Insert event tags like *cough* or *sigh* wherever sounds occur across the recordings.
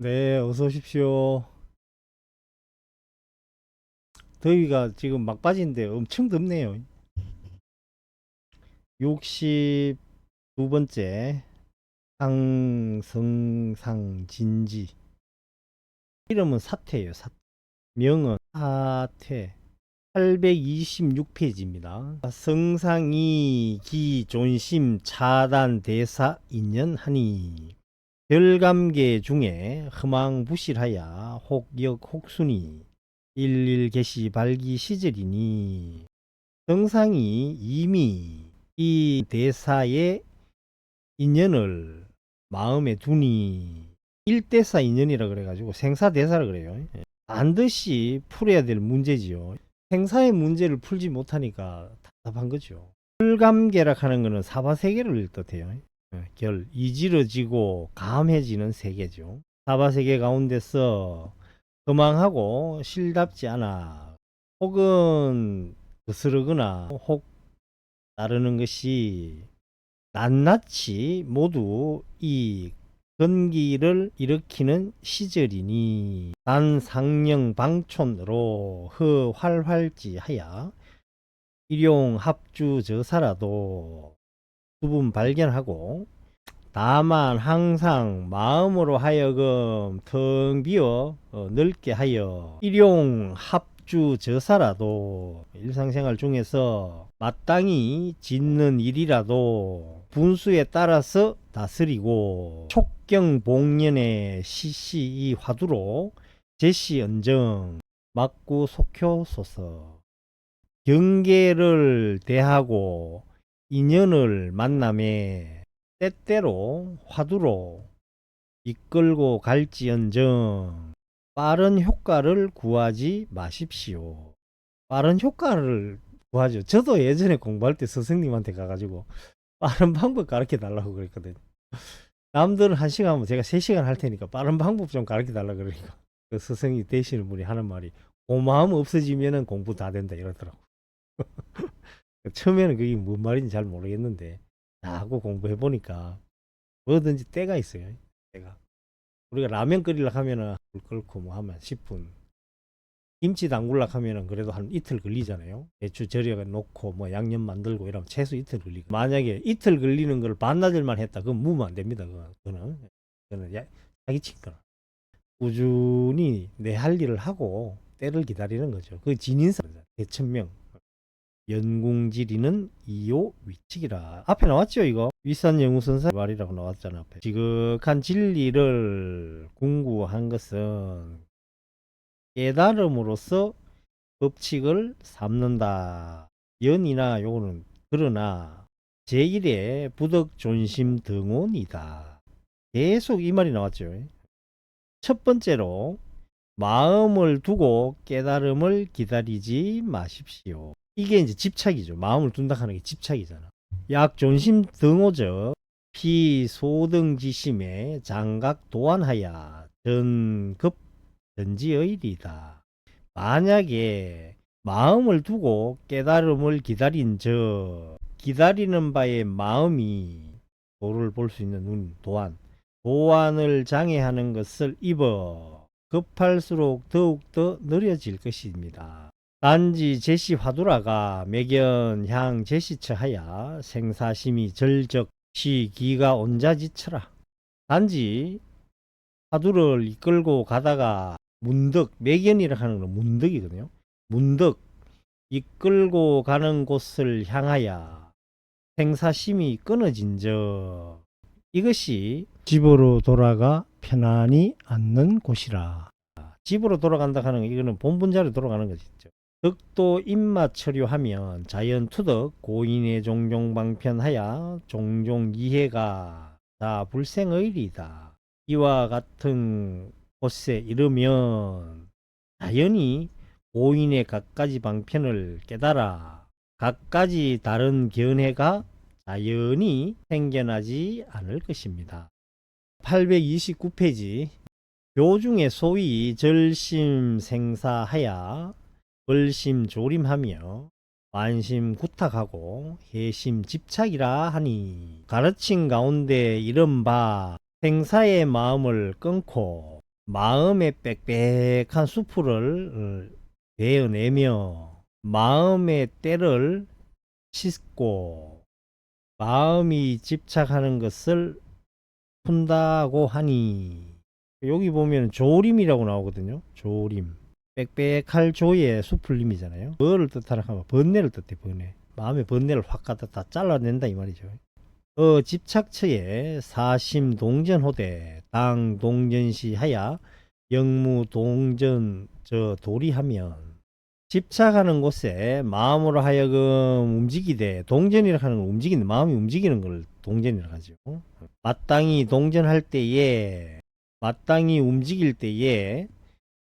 네, 어서 오십시오. 더위가 지금 막바지인데 엄청 덥네요. 62번째 상성상 진지 이름은 사태예요. 사 명은 사태 826페이지입니다. 성상이 기 존심 차단 대사 인연 하니 별감계 중에 허망부실하야 혹역 혹순이 일일 개시 발기 시절이니 성상이 이미 이 대사의 인연을 마음에 두니 일대사 인연이라 그래가지고 생사대사라 그래요. 예. 반드시 풀어야 될 문제지요. 생사의 문제를 풀지 못하니까 답답한 거죠. 불감계라 하는 거는 사바세계를 뜻해요. 예, 결 이지러지고 감해지는 세계죠. 사바세계 가운데서 거망하고 실답지 않아 혹은 거스르거나 혹 따르는 것이 낱낱이 모두 이 건기를 일으키는 시절이니 단상령 방촌으로 허활활지하야 일용 합주 저사라도 두분 발견하고 다만 항상 마음으로 하여금 텅 비어 어, 넓게 하여 일용 합주 저사라도 일상생활 중에서 마땅히 짓는 일이라도 분수에 따라서 다스리고 촉경봉년의 시시 이 화두로 제시 언정 막구 속효소서 경계를 대하고 인연을 만남에 때때로 화두로 이끌고 갈지언정 빠른 효과를 구하지 마십시오. 빠른 효과를 구하죠. 저도 예전에 공부할 때 스승님한테 가가지고 빠른 방법 가르쳐 달라고 그랬거든요. 남들은 한 시간 하면 제가 세 시간 할 테니까 빠른 방법 좀 가르쳐 달라 그러니까 그 스승이 되시는 분이 하는 말이 고마움 없어지면은 공부 다 된다 이러더라고. 처음에는 그게 뭔 말인지 잘 모르겠는데 다 하고 공부해 보니까 뭐든지 때가 있어요. 때가 우리가 라면 끓이려 하면은 불 끓고 뭐 하면 10분 김치 담글라 하면은 그래도 한 이틀 걸리잖아요. 배추 절여 놓고 뭐 양념 만들고 이러면 최소 이틀 걸리고 만약에 이틀 걸리는 걸 반나절만 했다 그건 무면 안 됩니다. 그거. 그거는 그거는 야- 사기친 거는 꾸준히 내 할 일을 하고 때를 기다리는 거죠. 그 진인사 대천명 연궁지리는 이요 위칙이라. 앞에 나왔죠 이거? 윗산 영우선사 말이라고 나왔잖아 앞에. 지극한 진리를 궁구한 것은 깨달음으로써 법칙을 삼는다. 연이나 요거는 그러나 제1의 부덕 존심 등원이다. 계속 이 말이 나왔죠. 첫 번째로 마음을 두고 깨달음을 기다리지 마십시오. 이게 이제 집착이죠. 마음을 둔다 하는 게 집착이잖아. 약존심 등호적 피소등지심에 장각 도안하야 전급 전지의리다. 만약에 마음을 두고 깨달음을 기다린 저 기다리는 바의 마음이 도를 볼 수 있는 눈 도안 도안을 장애하는 것을 입어 급할수록 더욱더 느려질 것입니다. 단지 제시 화두라가 매견향 제시처하야 생사심이 절적 시 기가 온자지처라. 단지 화두를 이끌고 가다가 문득 매견이라 하는 건 문득이거든요. 문득 이끌고 가는 곳을 향하여 생사심이 끊어진 적 이것이 집으로 돌아가 편안히 앉는 곳이라. 집으로 돌아간다 하는 거 이거는 본분자로 돌아가는 것이죠. 덕도 입맛 처료하면 자연투덕 고인의 종종 방편하야 종종 이해가 다 불생의리다. 이와 같은 곳에 이르면 자연히 고인의 갖가지 방편을 깨달아 갖가지 다른 견해가 자연히 생겨나지 않을 것입니다. 829페이지 교중에 소위 절심 생사하야 벌심 조림하며 완심 구탁하고 해심 집착이라 하니 가르친 가운데 이른바 생사의 마음을 끊고 마음의 빽빽한 수풀을 어, 베어내며 마음의 때를 씻고 마음이 집착하는 것을 푼다고 하니 여기 보면 조림이라고 나오거든요. 조림. 빽빽할 조의 수풀림이잖아요. 뭐를 뜻하라 하면 번뇌를 뜻해 번뇌. 마음의 번뇌를 확 갖다 다 잘라낸다 이 말이죠. 어 집착처에 사심 동전호대 당 동전시 하야 영무 동전 저 도리하면 집착하는 곳에 마음으로 하여금 움직이되 동전이라 하는 걸 움직이는 마음이 움직이는 걸 동전이라 하죠. 마땅히 동전할 때에 마땅히 움직일 때에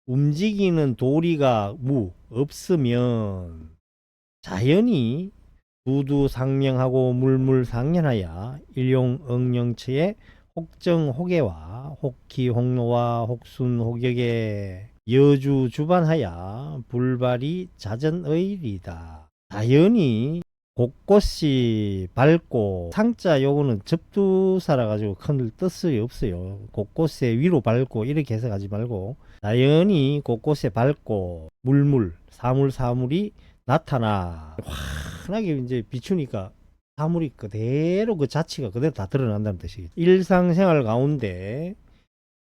움직이는 도리가 무 없으면 자연히 두두상명하고 물물상련하여 일용응령처의 혹정혹외와 혹기혹노와 혹순혹역에 여주주반하여 불발이 자전의리다. 자연히 곳곳이 밝고 상자 요거는 접두사라 가지고 큰 뜻이 없어요. 곳곳에 위로 밝고 이렇게 해서 가지 말고 자연히 곳곳에 밝고 물물 사물 사물이 나타나 환하게 이제 비추니까 사물이 그대로 그 자체가 그대로 다 드러난다는 뜻이겠죠. 일상생활 가운데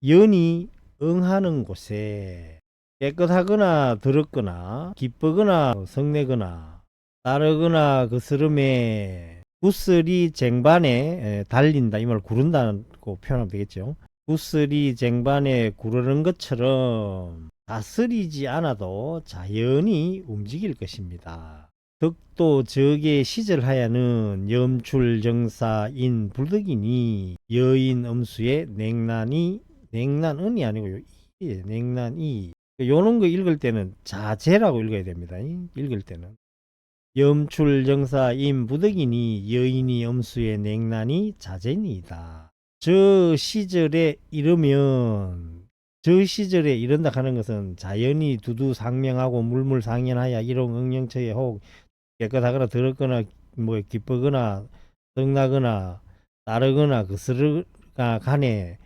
연이 응하는 곳에 깨끗하거나 더럽거나 기쁘거나 성내거나 따르거나 그 스름에 구슬이 쟁반에 에, 달린다 이 말 구른다고 표현하면 되겠죠. 구슬이 쟁반에 구르는 것처럼 다스리지 않아도 자연히 움직일 것입니다. 덕도 적의 시절하야는 염출정사인 불덕이니 여인 음수의 냉난이 냉난은이 아니고요. 이 냉난이 요런 거 읽을 때는 자제라고 읽어야 됩니다. 이, 읽을 때는 염출정사인 부덕이니 여인이 음수의 냉난이 자제니이다. 저 시절에 이르면 저 시절에 이른다 하는 것은 자연히 두두 상명하고 물물 상연하여 일용응령처에 혹 깨끗하거나 더럽거나 뭐 기쁘거나 성나거나 따르거나 그스르가 간에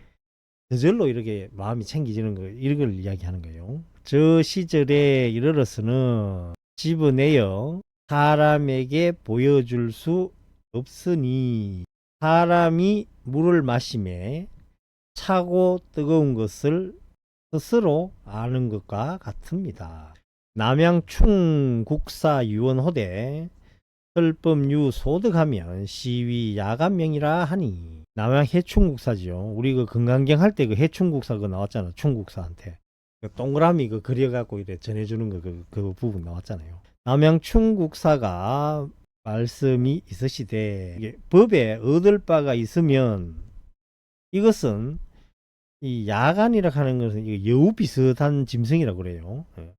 저절로 이렇게 마음이 챙기지는 거 이걸 이야기하는 거예요. 저 시절에 이르러서는 집어내어 사람에게 보여줄 수 없으니 사람이 물을 마심에 차고 뜨거운 것을 스스로 아는 것과 같습니다. 남양충 국사 유원호대 설법유 소득하면 시위 야간명이라 하니 남양 해충국사지요. 우리 그 건강경 할 때 그 해충국사 그 나왔잖아. 충국사한테 그 동그라미 그 그려갖고 이래 전해주는 거그그 부분 나왔잖아요. 남양 충국사가 말씀이 있으시되 법에 얻을 바가 있으면 이것은 이 야간이라 하는 것은 여우 비슷한 짐승이라고 그래요. 예.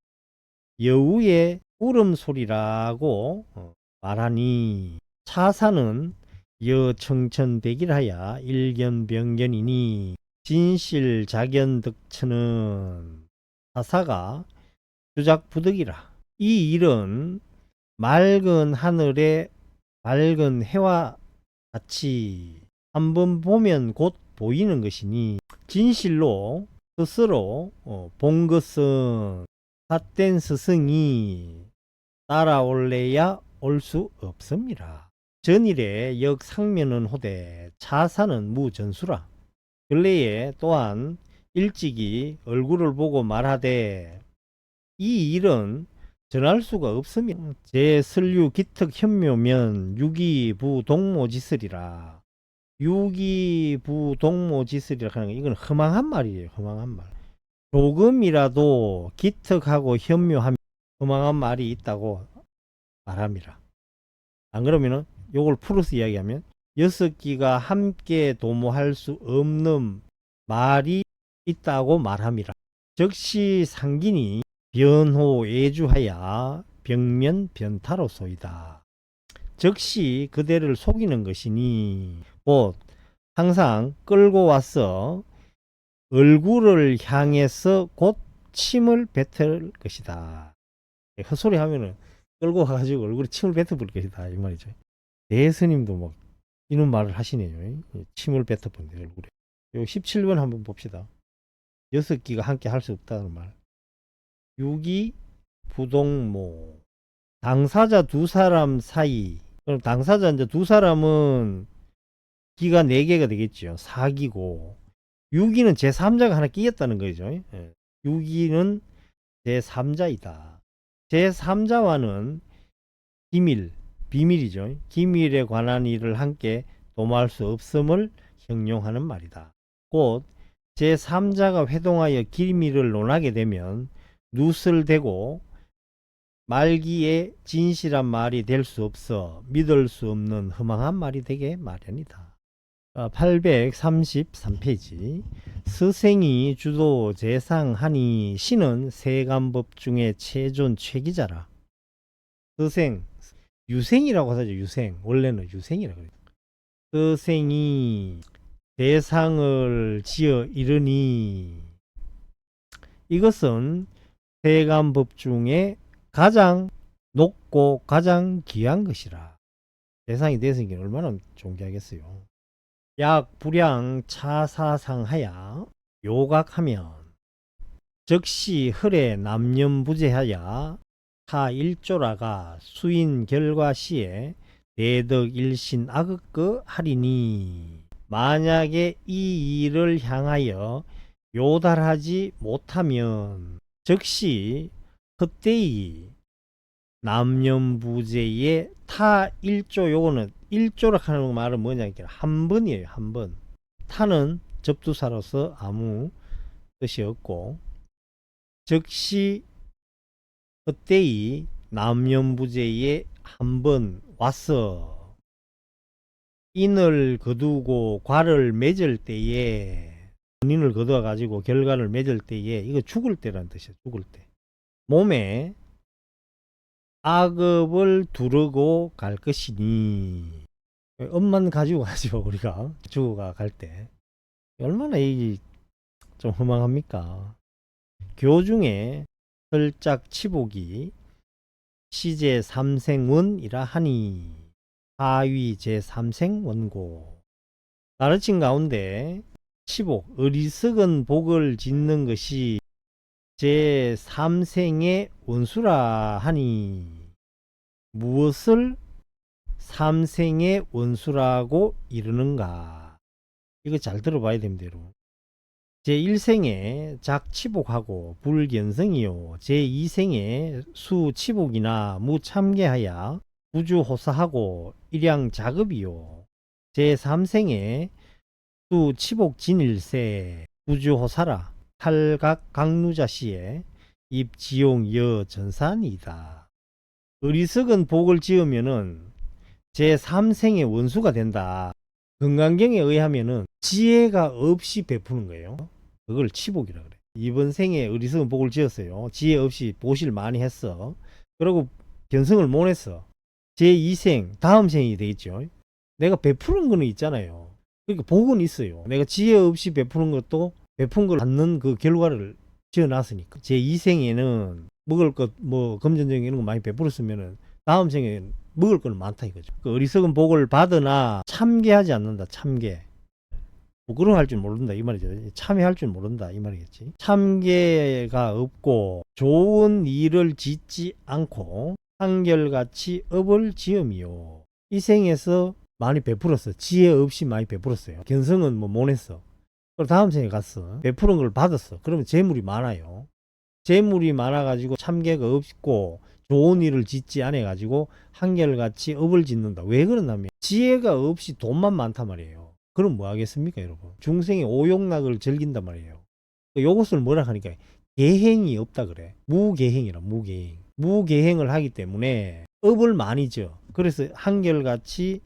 여우의 울음소리라고 어, 말하니 차사는 여청천백일하야 일견병견이니 진실자견득처는 사사가 주작부득이라 이 일은 맑은 하늘에 맑은 해와 같이 한번 보면 곧 보이는 것이니 진실로 스스로 어, 본 것은 삿된 스승이 따라올래야 올 수 없습니다. 전일에 역상면은 호대 차사는 무전수라. 근래에 또한 일찍이 얼굴을 보고 말하되 이 일은 전할 수가 없으며 제 설류 기특 현묘면 유기부 동모지슬이라. 유기부 동모지슬이라 하는 거 이건 허망한 말이에요. 허망한 말. 조금이라도 기특하고 현묘하면 허망한 말이 있다고 말합니다. 안 그러면은 요걸 풀어서 이야기하면 여섯 기가 함께 도모할 수 없는 말이 있다고 말합니다. 즉시 상긴이 변호 예주하야 병면 변타로소이다. 즉시 그대를 속이는 것이니 곧 항상 끌고 와서 얼굴을 향해서 곧 침을 뱉을 것이다. 헛소리 하면은 끌고 와가지고 얼굴에 침을 뱉어볼 것이다. 이 말이죠. 대스님도 뭐 이런 말을 하시네요. 침을 뱉어본대 얼굴에. 요 17번 한번 봅시다. 여섯 기가 함께 할 수 없다는 말. 6이 부동모. 당사자 두 사람 사이. 그럼 당사자 이제 두 사람은 기가 네 개가 되겠죠. 4기고. 6기는 제3자가 하나 끼었다는 거죠. 예. 6기는 제3자이다. 제3자와는 기밀, 비밀이죠. 기밀에 관한 일을 함께 도모할 수 없음을 형용하는 말이다. 곧 제3자가 회동하여 기밀을 논하게 되면 룻을 대고 말기에 진실한 말이 될 수 없어 믿을 수 없는 허망한 말이 되게 마련이다. 833페이지 스생이 주도 재상하니 신은 세간법 중에 최존 최기자라. 스생 유생이라고 하죠 유생 원래는 유생이라고 그래요. 스생이 대상을 지어 이르니 이것은 세간법 중에 가장 높고 가장 귀한 것이라. 대상이 대상이 얼마나 존귀하겠어요. 약 불량 차사상하야 요각하면 즉시 흘에 남념부재하야 타 일조라가 수인 결과 시에 대덕 일신 악극그 하리니 만약에 이 일을 향하여 요달하지 못하면 즉시 그때의 남념부재의 타 일조 요거는 일조라 하는 말은 뭐냐 니까 한 번이에요 한 번. 타는 접두사로서 아무 뜻이 없고 즉시 그때의 남념부재에 한번 와서 인을 거두고 과를 맺을 때에 인을 거두어 가지고 결과를 맺을 때에 이거 죽을 때라는 뜻이야 죽을 때. 몸에 악업을 두르고 갈 것이니. 엄만 가지고 가죠 *laughs* 우리가. 죽어가 갈 때. 얼마나 이 좀 허망합니까? 교중에 설작 치복이 시제 삼생원이라 하니. 하위 제 삼생 원고. 가르친 가운데 치복 어리석은 복을 짓는 것이 제 삼생의 원수라 하니 무엇을 삼생의 원수라고 이르는가? 이거 잘 들어봐야 됩니다 여러분. 제1생에 작치복하고 불견성이요. 제2생에 수치복이나 무참계하야 부주호사하고 일양작업이요. 제3생에 수 치복 진일세 부주호사라 탈각 강루자시에 입지용 여 전산이다 어리석은 복을 지으면은 제3생의 원수가 된다 건강경에 의하면은 지혜가 없이 베푸는 거예요. 그걸 치복이라 그래. 이번 생에 어리석은 복을 지었어요. 지혜 없이 보실 많이 했어. 그리고 견성을 못 했어. 제 2생, 다음 생이 되겠죠. 내가 베푸는 거는 있잖아요. 그러니까 복은 있어요. 내가 지혜 없이 베푸는 것도 베푼 걸 받는 그 결과를 지어놨으니까. 제 2생에는 먹을 것, 뭐, 금전적인 이런 거 많이 베풀었으면은 다음 생에는 먹을 건 많다 이거죠. 그 어리석은 복을 받으나 참계하지 않는다. 참계. 부끄러워 할 줄 모른다 이 말이죠. 참여할 줄 모른다 이 말이겠지. 참계가 없고 좋은 일을 짓지 않고 한결같이 업을 지음이요. 이 생에서 많이 베풀었어. 지혜 없이 많이 베풀었어요. 견성은 뭐 못했어. 그럼 다음 생에 갔어. 베푸는 걸 받았어. 그러면 재물이 많아요. 재물이 많아가지고 참계가 없고 좋은 일을 짓지 않아 가지고 한결같이 업을 짓는다. 왜 그러냐면 지혜가 없이 돈만 많단 말이에요. 그럼 뭐 하겠습니까, 여러분? 중생의 오욕락을 즐긴단 말이에요. 요것을 뭐라 하니까 계행이 없다 그래. 무계행이라 무계행. 무계행을 하기 때문에 업을 많이 지어. 그래서 한결같이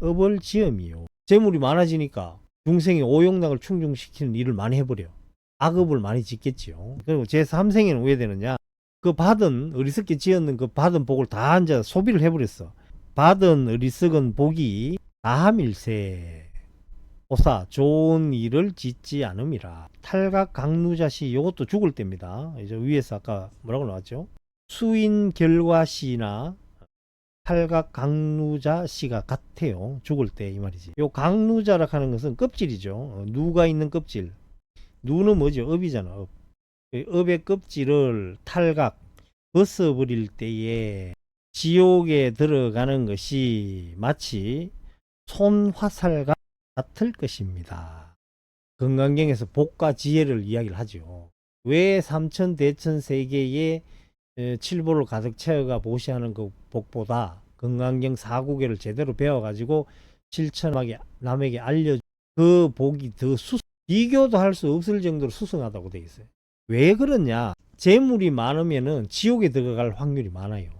업을 지음이요. 재물이 많아지니까 중생의 오욕락을 충족시키는 일을 많이 해버려. 악업을 많이 짓겠지요. 그리고 제 3생에는 왜 되느냐? 그 받은 어리석게 지었는 그 받은 복을 다 앉아 소비를 해버렸어. 받은 어리석은 복이 다함일세. 오사 좋은 일을 짓지 않음이라. 탈각 강루자시 요것도 죽을 때입니다. 이제 위에서 아까 뭐라고 나왔죠? 수인 결과시나 탈각 강루자시가 같아요. 죽을 때 이 말이지. 요 강루자라 하는 것은 껍질이죠. 어, 누가 있는 껍질. 누는 뭐죠? 업이잖아. 업. 그 업의 껍질을 탈각 벗어버릴 때에 지옥에 들어가는 것이 마치 손화살과 같을 것입니다. 건강경에서 복과 지혜를 이야기를 하죠. 왜 삼천 대천 세계에 에, 칠보를 가득 채워가 보시하는 그 복보다 건강경 사구계를 제대로 배워가지고 실천하게 남에게 알려 그 복이 더 수, 비교도 할 수 없을 정도로 수승하다고 되어 있어요. 왜 그러냐? 재물이 많으면은 지옥에 들어갈 확률이 많아요.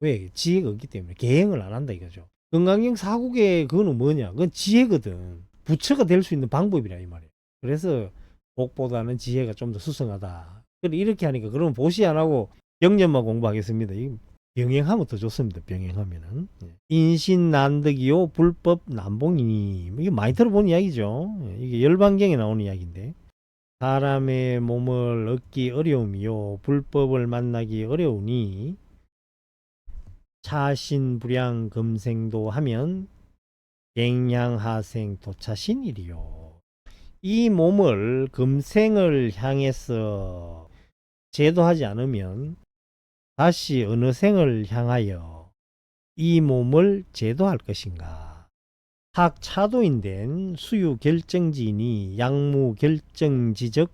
왜? 지혜가 없기 때문에 계행을 안 한다 이거죠. 건강경 사국의 그거는 뭐냐? 그건 지혜거든. 부처가 될 수 있는 방법이라 이 말이에요. 그래서 복보다는 지혜가 좀 더 수승하다. 그래 이렇게 하니까 그러면 보시 안 하고 영년만 공부하겠습니다. 이 병행하면 더 좋습니다. 병행하면은 예. 인신 난득이요 불법 난봉이니 이게 많이 들어본 이야기죠. 예, 이게 열반경에 나오는 이야기인데 사람의 몸을 얻기 어려움이요 불법을 만나기 어려우니 차신불량 금생도 하면 갱양하생 도차신이리요. 이 몸을 금생을 향해서 제도하지 않으면 다시 어느 생을 향하여 이 몸을 제도할 것인가? 학 차도인된 수유 결정지니 양무 결정지적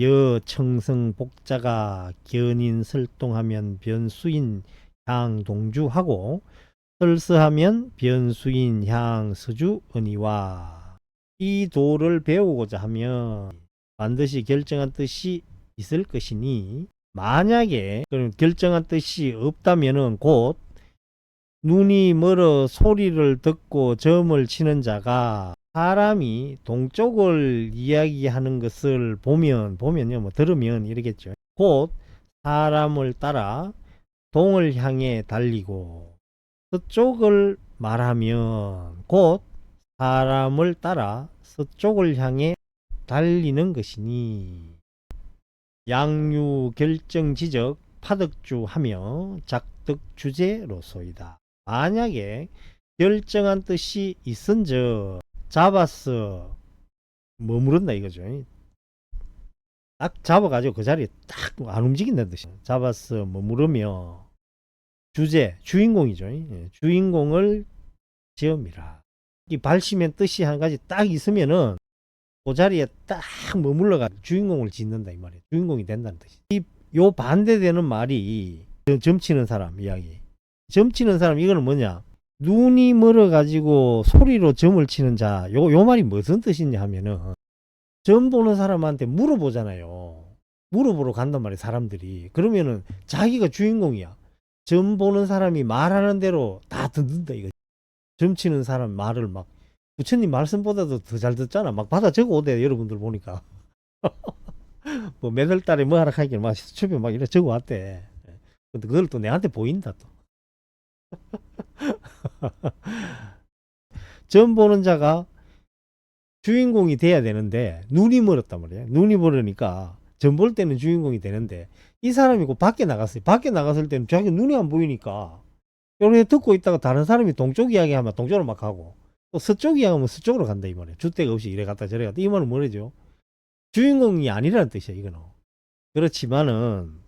여 청성 복자가 견인 설동하면 변수인 향 동주하고 설스하면 변수인 향 서주 은이와 이 도를 배우고자 하면 반드시 결정한 뜻이 있을 것이니 만약에 그런 결정한 뜻이 없다면은 곧 눈이 멀어 소리를 듣고 점을 치는 자가 사람이 동쪽을 이야기하는 것을 보면 보면요. 뭐 들으면 이러겠죠. 곧 사람을 따라 동을 향해 달리고 서쪽을 말하면 곧 사람을 따라 서쪽을 향해 달리는 것이니 양유 결정 지적 파덕주 하며 작득 주제로소이다. 만약에 결정한 뜻이 있은즉 잡았어 머무른다 이거죠. 딱 잡아가지고 그 자리에 딱 안 움직인다는 뜻이 잡았어 머무르며 주제 주인공이죠. 예, 주인공을 지음이라. 이 발심의 뜻이 한 가지 딱 있으면은 그 자리에 딱 머물러가 주인공을 짓는다 이 말이에요. 주인공이 된다는 뜻이. 이요 반대되는 말이 저 점치는 사람 이야기. 점치는 사람 이거는 뭐냐? 눈이 멀어 가지고 소리로 점을 치는 자. 요 요 말이 무슨 뜻이냐 하면은 점 보는 사람한테 물어보잖아요. 물어보러 간단 말이에요, 사람들이. 그러면은 자기가 주인공이야. 점 보는 사람이 말하는 대로 다 듣는다 이거. 점 치는 사람 말을 막 부처님 말씀보다도 더 잘 듣잖아. 막 받아 적어 오대 여러분들 보니까. *laughs* 뭐 매달 달에 뭐 하라 하니까 막 수첩에 막 이렇게 적어 왔대. 근데 그걸 또 내한테 보인다 또. *laughs* 점 보는 자가 주인공이 돼야 되는데 눈이 멀었단 말이야. 눈이 멀으니까 점 볼 때는 주인공이 되는데 이 사람이 그 밖에 나갔어요. 밖에 나갔을 때는 자기 눈이 안 보이니까 이렇게 듣고 있다가 다른 사람이 동쪽 이야기하면 동쪽으로 막 가고 또 서쪽 이야기하면 서쪽으로 간다 이 말이야. 주대가 없이 이래 갔다 저래 갔다 이 말은 뭐래죠? 주인공이 아니라는 뜻이야 이거는. 그렇지만은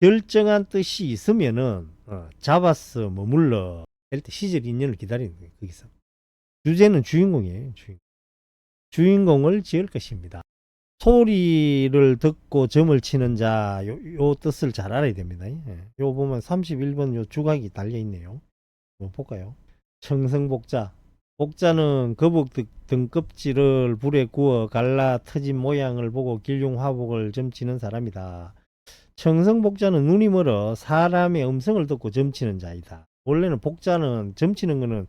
결정한 뜻이 있으면은 어, 잡았어 머물러 할때 시절 인연을 기다리는 거예요 거기서 주제는 주인공이에요 주인공. 주인공을 지을 것입니다 소리를 듣고 점을 치는 자 요, 요 뜻을 잘 알아야 됩니다 예. 요 보면 31번 요 주각이 달려 있네요 한번 볼까요 청성복자 복자는 거북 등- 등껍질을 불에 구워 갈라 터진 모양을 보고 길흉 화복을 점치는 사람이다 청성 복자는 눈이 멀어 사람의 음성을 듣고 점치는 자이다. 원래는 복자는 점치는 거는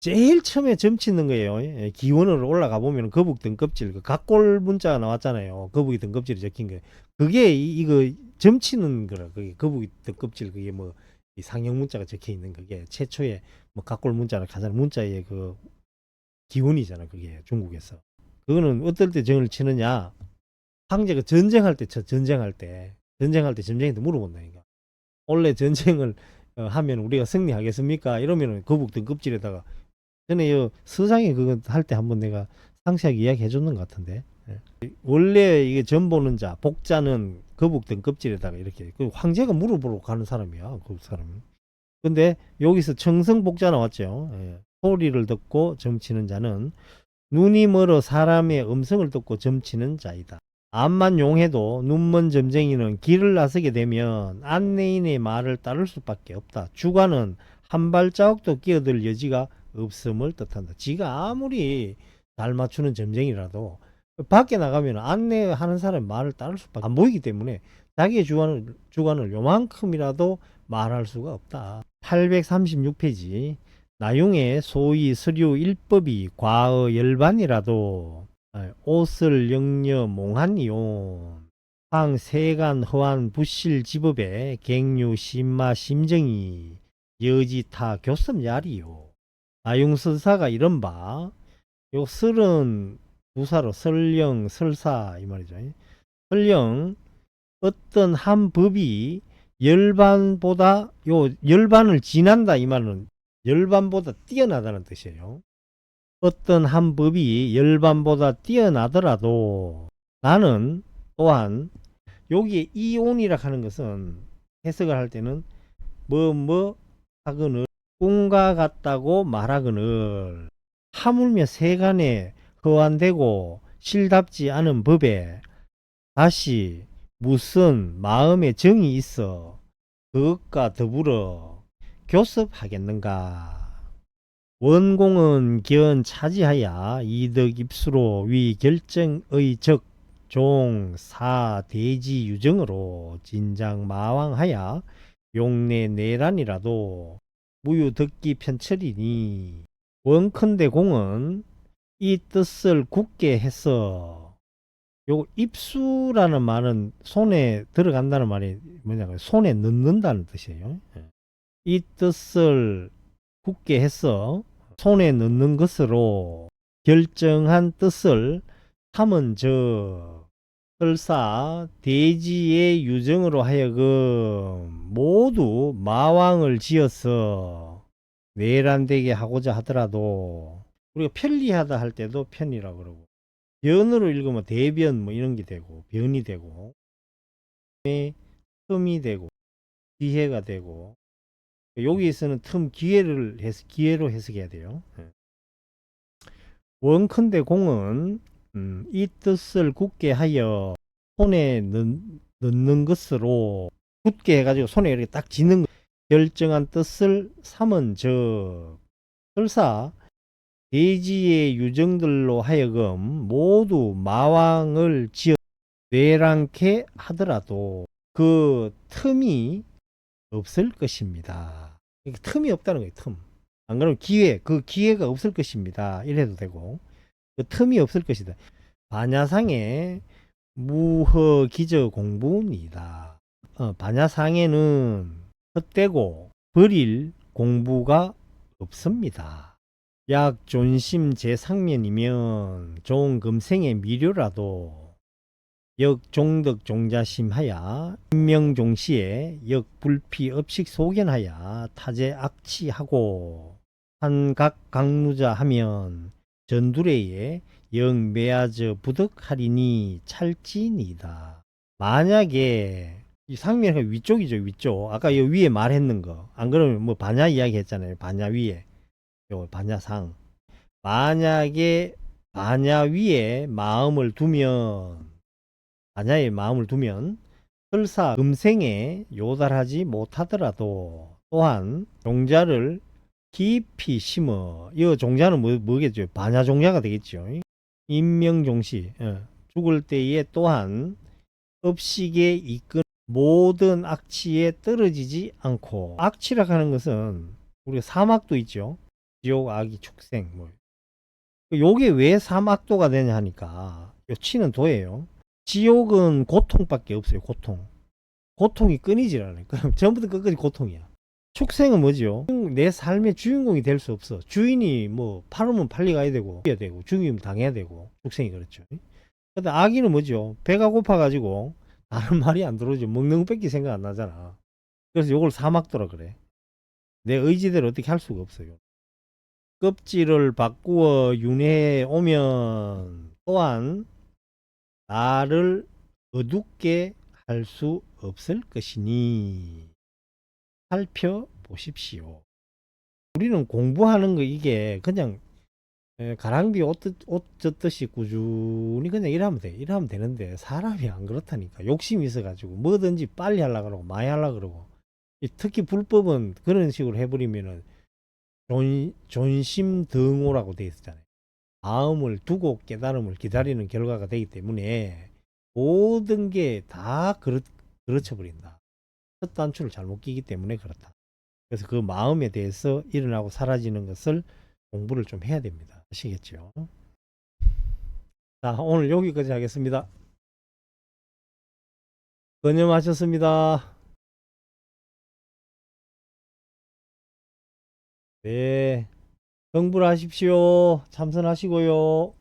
제일 처음에 점치는 거예요. 예, 기원으로 올라가 보면 거북 등껍질, 그 각골 문자가 나왔잖아요. 거북이 등껍질이 적힌 게. 그게 이, 이거 점치는 거라. 그게 거북이 등껍질 그게 뭐 이 상형 문자가 적혀 있는 그게 최초의 뭐 각골 문자나 가장 문자의 그 기원이잖아. 그게 중국에서. 그거는 어떨 때 정을 치느냐? 황제가 전쟁할 때 쳐, 전쟁할 때 전쟁할 때 전쟁한테 물어본다니까 원래 전쟁을 어, 하면 우리가 승리하겠습니까 이러면은 거북 등껍질에다가 전에 요 서장이 그거 할 때 한번 내가 상세하게 이야기해 줬는 것 같은데 예. 원래 이게 전 보는 자, 복자는 거북 등 껍질에다가 이렇게 그 황제가 물어보러 가는 사람이야. 그 사람은. 근데 여기서 청성복자 나왔죠. 예. 소리를 듣고 점치는 자는 눈이 멀어 사람의 음성을 듣고 점치는 자이다. 암만 용해도 눈먼 점쟁이는 길을 나서게 되면 안내인의 말을 따를 수밖에 없다. 주관은 한 발자국도 끼어들 여지가 없음을 뜻한다. 지가 아무리 잘 맞추는 점쟁이라도 밖에 나가면 안내하는 사람의 말을 따를 수밖에 안 보이기 때문에 자기의 주관을, 주관을 요만큼이라도 말할 수가 없다. 836페이지. 나용의 소위 서류 일법이 과어 열반이라도 아, 옷을 영려 몽한이온 황 세간 허한 부실 지법에 갱유 심마 심정이 여지타 교섭 야리요. 나용설사가 이런 바요 설은 부사로 설령 설사 이 말이죠 설령 어떤 한 법이 열반보다 요 열반을 지난다 이 말은 열반보다 뛰어나다는 뜻이에요. 어떤 한 법이 열반보다 뛰어나더라도 나는 또한 여기에 이온이라 하는 것은 해석을 할 때는 뭐뭐 하거늘 꿈과 같다고 말하거늘 하물며 세간에 허완되고 실답지 않은 법에 다시 무슨 마음의 정이 있어 그것과 더불어 교섭하겠는가? 원공은 견 차지하야 이득 입수로 위 결정의 적 종, 사, 대지 유정으로 진장 마왕하야 용내 내란이라도 무유 듣기 편철이니 원컨대 공은 이 뜻을 굳게 해서 요 입수라는 말은 손에 들어간다는 말이 뭐냐면 손에 넣는다는 뜻이에요. 예. 이 뜻을 굳게 해서 손에 넣는 것으로 결정한 뜻을 삼은 저 설사 대지의 유정으로 하여금 모두 마왕을 지어서 내란되게 하고자 하더라도 우리가 편리하다 할 때도 편이라고 그러고 변으로 읽으면 대변 뭐 이런 게 되고 변이 되고 틈이 되고 기회가 되고 여기에서는 틈 기회를 해서 기회로 해석해야 돼요. 예. 원컨대 공은 음, 이 뜻을 굳게 하여 손에 넣, 넣는 것으로 굳게 해가지고 손에 이렇게 딱 쥐는 것, 결정한 뜻을 삼은 적 설사 대지의 유정들로 하여금 모두 마왕을 지어 내랑케 하더라도 그 틈이 없을 것입니다. 틈이 없다는 거예요. 틈. 안 그러면 기회, 그 기회가 없을 것입니다. 이래도 되고 그 틈이 없을 것이다. 반야상의 무허 기저 공부입니다. 어, 반야상에는 헛되고 버릴 공부가 없습니다. 약 존심 제상면이면 좋은 금생의 미료라도 역 종덕 종자심하야 인명종시에 역 불피 업식 소견하야 타제 악치하고 한각 강루자 하면 전두레에 영 매아저 부득하리니 찰진이다. 만약에 이 상면이 위쪽이죠 위쪽. 아까 이 위에 말했는 거 안 그러면 뭐 반야 이야기 했잖아요 반야 위에 요 반야상. 만약에 반야 위에 마음을 두면 반야에 마음을 두면 설사 금생에 요달하지 못하더라도 또한 종자를 깊이 심어. 이 종자는 뭐, 뭐겠죠? 반야 종자가 되겠죠. 인명종시 예. 죽을 때에 또한 업식에 이끈 모든 악취에 떨어지지 않고. 악취라 하는 것은 우리가 사막도 있죠 지옥 악이 축생 뭐. 요게 왜 사막도가 되냐 하니까 요 치는 도예요. 지옥은 고통밖에 없어요 고통. 고통이 끊이질 않아요 *laughs* 그럼 전부터 끝까지 고통이야. 축생은 뭐지요? 내 삶의 주인공이 될 수 없어. 주인이 뭐 팔으면 팔리 가야 되고 해야 되고 죽이면 당해야 되고 축생이 그렇죠. 근데 아기는 뭐죠 배가 고파 가지고 다른 말이 안 들어오죠 먹는 것밖에 생각 안 나잖아. 그래서 요걸 사막도라 그래. 내 의지대로 어떻게 할 수가 없어요 껍질을 바꾸어 윤회해 오면 또한 나를 어둡게 할 수 없을 것이니 살펴보십시오. 우리는 공부하는 거 이게 그냥 에, 가랑비 옷, 젖듯이 꾸준히 그냥 일하면 돼. 일하면 되는데 사람이 안 그렇다니까. 욕심이 있어가지고 뭐든지 빨리 하려고 그러고 많이 하려고 그러고 이 특히 불법은 그런 식으로 해버리면은 존, 존심등호라고 돼 있잖아요. 마음을 두고 깨달음을 기다리는 결과가 되기 때문에 모든 게 다 그렇, 그렇쳐 버린다. 첫 단추를 잘못 끼기 때문에 그렇다. 그래서 그 마음에 대해서 일어나고 사라지는 것을 공부를 좀 해야 됩니다. 아시겠죠? 자, 오늘 여기까지 하겠습니다. 건념하셨습니다. 네. 정불하십시오. 참선하시고요.